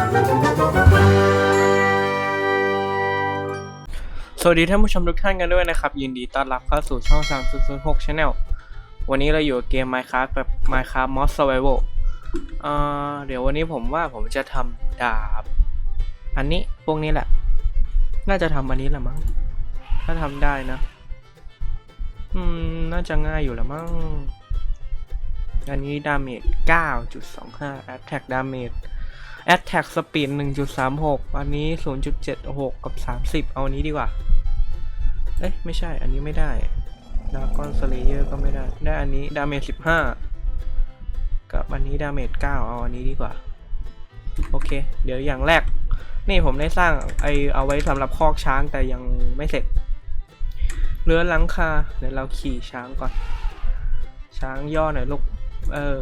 สวัสดีท่านผู้ชมทุกท่านกันด้วยนะครับ ยินดีต้อนรับเข้าสู่ช่อง 3006 Channel วันนี้เราอยู่กับเกม Minecraft แบบ Minecraft Mod Survival เอ่อเดี๋ยววันนี้ผมว่าผมจะทำดาบ อันนี้พวกนี้แหละ น่าจะทำอันนี้แหละมั้ง ถ้าทำได้นะ อืม น่าจะง่ายอยู่ละมั้ง อันนี้ดาเมจ 9.25 Attack Damage Attack Speed 1.36 อันนี้ 0.76 กับ 30 เอาอันนี้ดีกว่า เอ้ยไม่ใช่ อันนี้ไม่ได้ดากอนสเลเยอร์ก็ไม่ได้ ได้อันนี้ดาเมจ15 กับอันนี้ดาเมจ9เอาอันนี้ดีกว่า โอเค เดี๋ยวอย่างแรก นี่ผมได้สร้างไอเอาไว้สำหรับคอกช้างแต่ยังไม่เสร็จเรือหลังคาเดี๋ยวเราขี่ช้างก่อน ช้างย่อหน่อยลูก เออ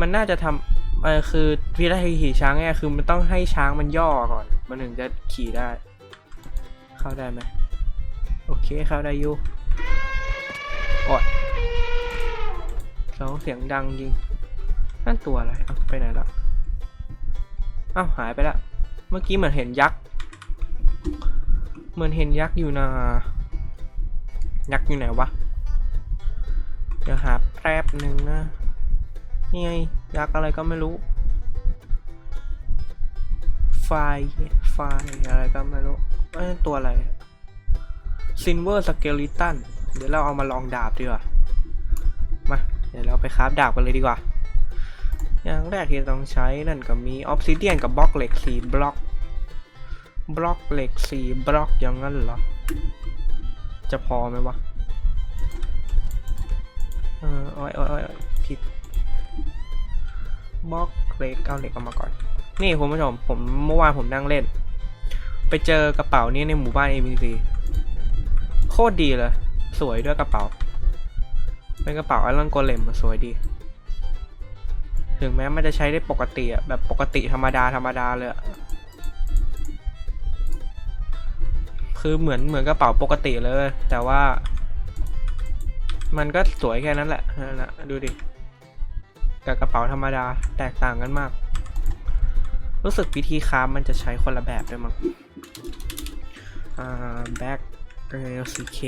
มันน่าจะทำเออคือวิธีขี่ช้างเนี่ยคือมันต้องให้ช้างมันย่อก่อน มันถึงจะขี่ได้ เข้าได้ไหมโอเคเข้าได้อยู่อดสองเสียงดังจริง นั่นตัวอะไรเอ้าไปไหนละอ้าวหายไปละ เมื่อกี้เหมือนเห็นยักษ์ เหมือนเห็นยักษ์อยู่นะยักษ์อยู่ไหนวะ เดี๋ยวหาแป๊บหนึ่งนะ นี่ไงยักษ์อะไรก็ไม่รู้ไฟไฟอะไรก็ไม่รู้เอ้ตัวอะไรซินเวอร์สเกลิตันเดี๋ยวเราเอามาลองดาบดีกว่า มา เดี๋ยวเราไปคราฟดาบกันเลยดีกว่า อย่างแรกที่ต้องใช้นั่นก็มีออ s ซิเดียนกับบล็อกเหล็กสี่บล็อก บล็อกเหล็กสี่บล็อกอย่างนั้นเหรอ จะพอไหมวะ เอออ้ยโอ้ยโอ้ยผิด บล็อกเหล็กเอาเหล็กออกมาก่อน นี่คุณผู้ชมผมเมื่อวานผมนั่งเล่น ไปเจอกระเป๋านี้ในหมู่บ้าน ABC โคตรดีเลย สวยด้วยกระเป๋า เป็นกระเป๋าไอรอนโกเลมสวยดี ถึงแม้มันจะใช้ได้ปกติอะแบบปกติธรรมดาธรรมดาเลยคือเหมือนเหมือนกระเป๋าปกติเลย แต่ว่า มันก็สวยแค่นั้นแหละนั่นแหละดูดิ กับกระเป๋าธรรมดาแตกต่างกันมาก รู้สึกวิธีค้ามันจะใช้คนละแบบด้วยมั้งอ่า back LCK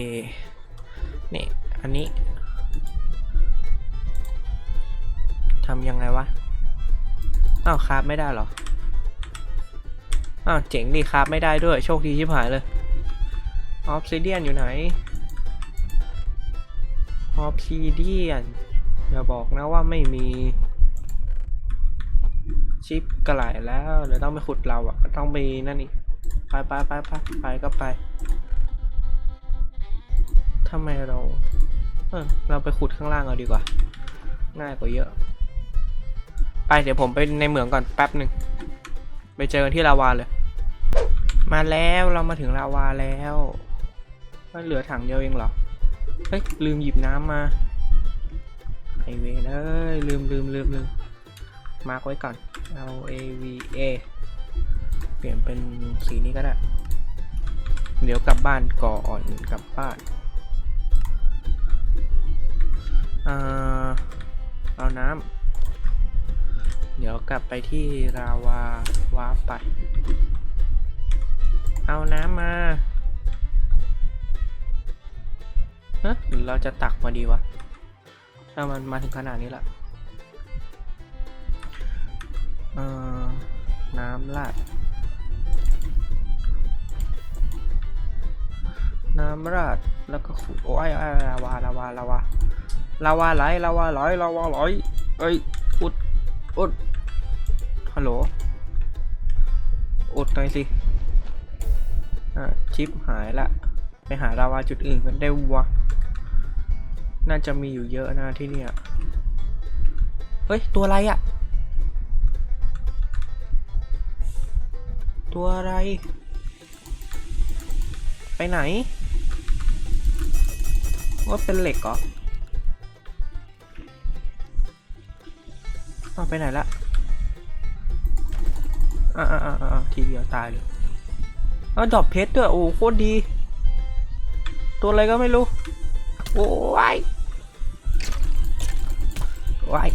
นี่อันนี้ทำยังไงวะอ้าวคราฟไม่ได้เหรอ อ้าวเจ๋งดีคราฟไม่ได้ด้วย โชคดีชิบหายเลย ออฟซิเดียนอยู่ไหน ออฟซิเดียน อย่าบอกนะว่าไม่มีชิปกระไหลแล้วเดี๋ยวต้องไปขุดเราอะต้องไปนั่นอีกไปไปไปไปไปก็ไปทำไมเราเออเราไปขุดข้างล่างเอาดีกว่า ง่ายกว่าเยอะ ไปเดี๋ยวผมไปในเหมืองก่อนแป๊บหนึ่งไปเจอกันที่ลาวาเลย มาแล้วเรามาถึงลาวาแล้วมันเหลือถังเดียวเองเหรอเฮ้ยลืมหยิบน้ำมา ไอเวนเอ้ยลืมลืมลืมลืมมาร์กไว้ก่อน L A V A เปลี่ยนเป็นสีนี้ก็ได้ เดี๋ยวกลับบ้านก่อนกลับบ้านเอาน้ำ เดี๋ยวกลับไปที่ราวาวาปไป เอาน้ำมาเฮ้ยหรือเราจะตักมาดีวะ ถ้ามันมาถึงขนาดนี้ละเอ่อน้ำราด น้ำราด แล้วก็ขุดโอ้ยอ้ยลาวาลาวาลาวาลาวาไหลลาวาไหลลาวาไหลเอ้ยอุดอุดฮัลโหลอุดหน่อยสิอ่าชิปหายละ ไปหาลาวาจุดอื่นกันได้วะ น่าจะมีอยู่เยอะนะที่เนี่ยเฮ้ย ตัวอะไรอะตัวอะไร ไปไหน ว่าเป็นเหล็กเหรออ้าไปไหนละอ่าอ่าอ่าทีเดียวตายเลยอ้าดรอปเพชรด้วย โอ้โคตรดี ตัวอะไรก็ไม่รู้ โอ้ยว้ย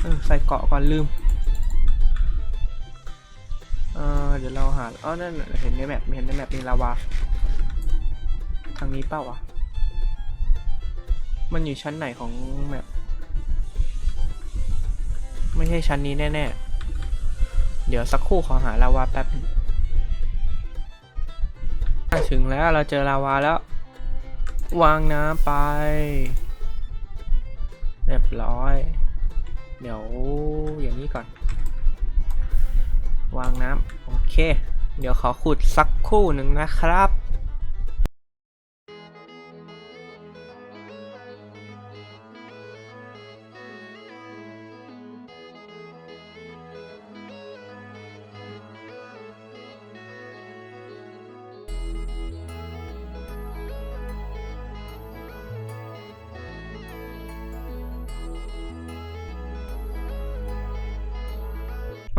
เออใส่เกาะก่อนลืมเออเดี๋ยวเราหาอ๋อนั่นเห็นในแมปเห็นในแมปมีลาวาทางนี้เปล่าวะมันอยู่ชั้นไหนของแมปไม่ใช่ชั้นนี้แน่ ๆ เดี๋ยวสักครู่ขอหาลาวาแป๊บนึง ถึงแล้วเราเจอลาวาแล้ว วางน้ำไป เรียบร้อย เดี๋ยวอย่างนี้ก่อน วางน้ำโอเค เดี๋ยวขอขุดสักคู่หนึ่งนะครับ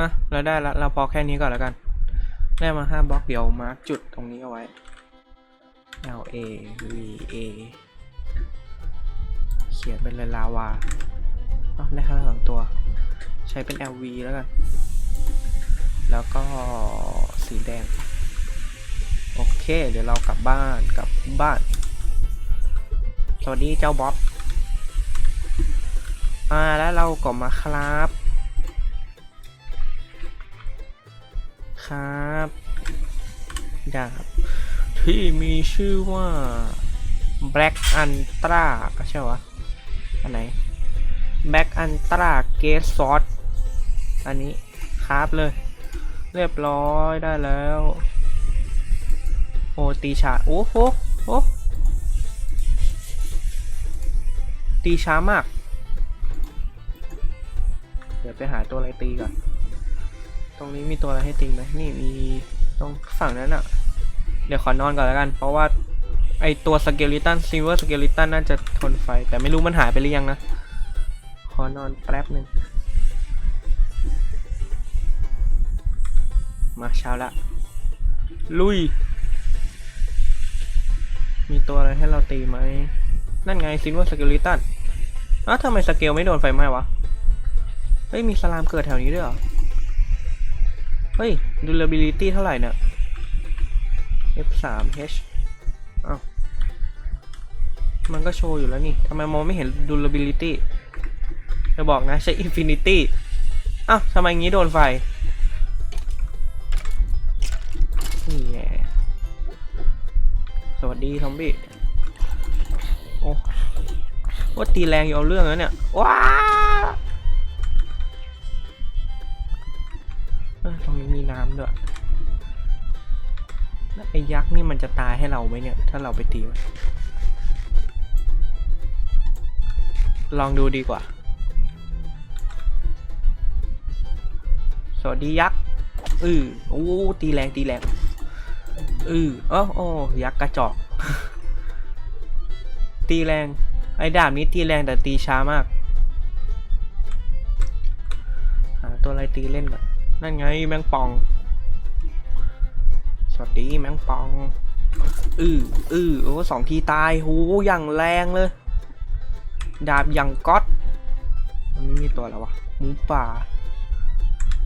มาเราได้ละเราพอแค่นี้ก่อนแล้วกัน ได้มาห้าบล็อกเดี๋ยวมาร์กจุดตรงนี้เอาไว้ L A V A เขียนเป็นเลยลาวาอ๋อได้แค่สองตัว ใช้เป็น L V แล้วกัน แล้วก็สีแดง โอเค เดี๋ยวเรากลับบ้านกลับบ้าน สวัสดีเจ้าบ๊อบอ่าแล้วเราก็มาครับ ครับดาบที่มีชื่อว่า Black Ultra ก็ใช่วะอันไหน Black Ultra Gate Sword อันนี้ครับเลย เรียบร้อยได้แล้ว โอ้ตีช้าโอ้โหโอ้ตีช้ามาก เดี๋ยวไปหาตัวอะไรตีก่อน รงนี้มีตัวอะไรให้ตีไหมนี่มีตรงฝั่งนั้นอะเดี๋ยวขอนอนก่อนแล้วกัน เพราะว่าไอตัวสเกลิตันซิลเวอร์สเกลิตันน่าจะทนไฟ แต่ไม่รู้มันหายไปหรือยังนะ ขอนอนแป๊บหนึ่งมาเช้าละ ลุย มีตัวอะไรให้เราตีไหม นั่นไงซิลเวอร์สเกลิตันอ้าวทำไมสเกลไม่โดนไฟไหม้วะ เฮ้ยมีสลามเกิดแถวนี้ด้วยเหรอ ฮ้ย durability เท่าไหร่เนี่ย F3 H อ้าวมันก็โชว์อยู่แล้วนี่ทำไมมองไม่เห็น durability จะบอกนะ ใช้ infinity อ้าวทำไมงี้โดนไฟนี่แสวัสดีทอมบี้ โอ้ว่าตีแรงอยู่เอาเรื่องแล้วเนี่ย ว้า ไอ้ยักษ์นี่มันจะตายให้เราไหมเนี่ย ถ้าเราไปตีมันลองดูดีกว่า สวัสดียักษ์ อือโอ้ตีแรงตีแรง อือโอ้โอ้ยักษ์กระจอก ตีแรง ไอ้ดาบนี้ตีแรงแต่ตีช้ามาก หาตัวอะไรตีเล่นก่อนนั่นไงแมงป่อง วัสดีแมงป่องอืออือโอ้สองทีตายโหอย่างแรงเลย ดาบอย่างก๊อตมันไม่มีตัวแล้ววะหมูป่า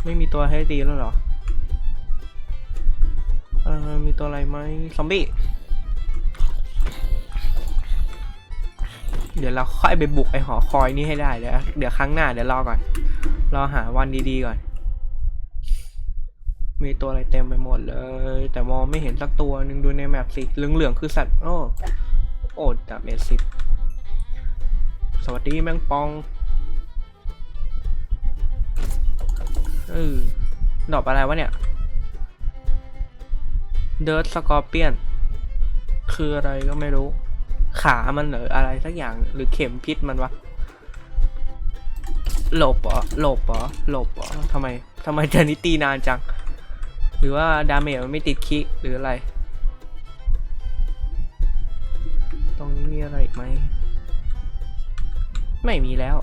ไม่มีตัวให้ตีแล้วเหรอเออมีตัวอะไรไหมซอมบี้เดี๋ยวเราค่อยไปบุกไอหอคอยนี่ให้ได้เดี๋ยวเดี๋ยวครั้งหน้าเดี๋ยวรอก่อนรอหาวันดีๆก่อน มีตัวอะไรเต็มไปหมดเลย แต่มองไม่เห็นสักตัวหนึ่งดูในแมปสิเหลืองๆคือสัตว์ โอ้โอ้ดับเอสิบสวัสดีแมงปองเออดอกอะไรวะเนี่ยเดิร์สกอร์เปียน คืออะไรก็ไม่รู้ ขามันหรืออะไรสักอย่างหรือเข็มพิษมันวะ หลบเหรอหลบเหรอหลบเหรอทำไมทำไมเจนี้ตีนานจัง หรือว่าดาเมจมันไม่ติดคิหรืออะไร ตรงนี้มีอะไรอีกไหม ไม่มีแล้ว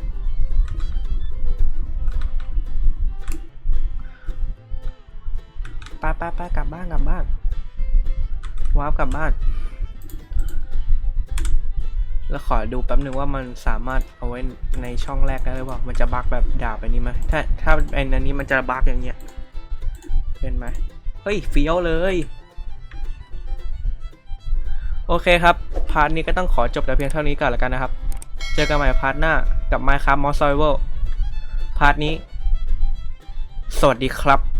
ไปไปไปกลับบ้านกลับบ้านวาร์ปกลับบ้าน แล้วขอดูแป๊บหนึ่งว่ามันสามารถเอาไว้ในช่องแรกได้หรือเปล่า มันจะบั๊กแบบดาบอันนี้ไหมถ้าถ้าไอ้นันนี้มันจะบั๊กอย่างเงี้ย เป็นไหมเฮ้ยเฟี้ยวเลย โอเคครับ พาร์ทนี้ก็ต้องขอจบแต่เพียงเท่านี้ก่อนแล้วกันนะครับ เจอกันใหม่พาร์ทหน้ากับ Minecraft Mod Survival พาร์ทนี้ สวัสดีครับ